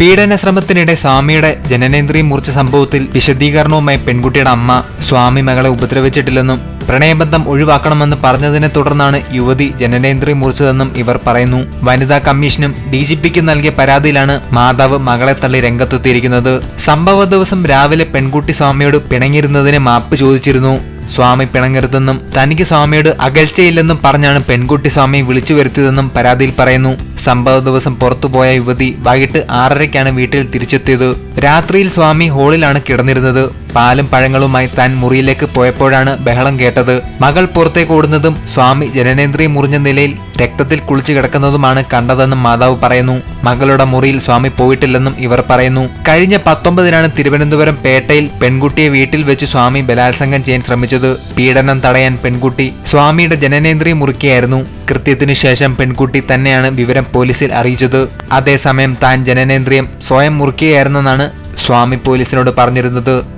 പീഡന ശ്രമത്തിനിടെ സ്വാമിയുടെ ജനനേന്ദ്രിയ മുറിച്ച സംഭവത്തിൽ വിശദീകരണവുമായി പെൺകുട്ടിയുടെ അമ്മ സ്വാമി മകളെ ഉപദ്രവിച്ചിട്ടില്ലെന്നും പ്രണയബന്ധം ഒഴിവാക്കണമെന്ന് പറഞ്ഞതിനെ തുടർന്നാണ് യുവതി ജനനേന്ദ്രിയ മുറിച്ചതെന്നും ഇവർ പറയുന്നു. വനിതാ കമ്മീഷനും ഡി ജി പിക്ക് നൽകിയ പരാതിയിലാണ് മാതാവ് മകളെ തള്ളി രംഗത്തെത്തിയിരിക്കുന്നത്. സംഭവ ദിവസം രാവിലെ പെൺകുട്ടി സ്വാമിയോട് പിണങ്ങിയിരുന്നതിന് മാപ്പ് ചോദിച്ചിരുന്നു. സ്വാമി പിണങ്ങരുതെന്നും തനിക്ക് സ്വാമിയോട് അകൽച്ചയില്ലെന്നും പറഞ്ഞാണ് പെൺകുട്ടി സ്വാമിയെ വിളിച്ചു വരുത്തിയതെന്നും പരാതിയിൽ പറയുന്നു. സംഭവ ദിവസം പുറത്തുപോയ യുവതി വൈകിട്ട് ആറരയ്ക്കാണ് വീട്ടിൽ തിരിച്ചെത്തിയത്. രാത്രിയിൽ സ്വാമി ഹോളിലാണ് കിടന്നിരുന്നത്. പാലും പഴങ്ങളുമായി താൻ മുറിയിലേക്ക് പോയപ്പോഴാണ് ബഹളം കേട്ടത്. മകൾ പുറത്തേക്ക് ഓടുന്നതും സ്വാമി ജനനേന്ദ്രിയം മുറിഞ്ഞ നിലയിൽ രക്തത്തിൽ കുളിച്ചു കിടക്കുന്നതുമാണ് കണ്ടതെന്നും മാതാവ് പറയുന്നു. മകളുടെ മുറിയിൽ സ്വാമി പോയിട്ടില്ലെന്നും ഇവർ പറയുന്നു. കഴിഞ്ഞ പത്തൊമ്പതിനാണ് തിരുവനന്തപുരം പേട്ടയിൽ പെൺകുട്ടിയെ വീട്ടിൽ വെച്ച് സ്വാമി ബലാത്സംഗം ചെയ്യാൻ ശ്രമിച്ചത്. പീഡനം തടയാൻ പെൺകുട്ടി സ്വാമിയുടെ ജനനേന്ദ്രിയം മുറിക്കുകയായിരുന്നു കൃത്യത്തിനു ശേഷം പെൺകുട്ടി തന്നെയാണ് വിവരം പോലീസിൽ അറിയിച്ചത്. അതേസമയം താൻ ജനനേന്ദ്രിയം സ്വയം മുറിക്കുകയായിരുന്നെന്നാണ് സ്വാമി പോലീസിനോട് പറഞ്ഞിരുന്നത്.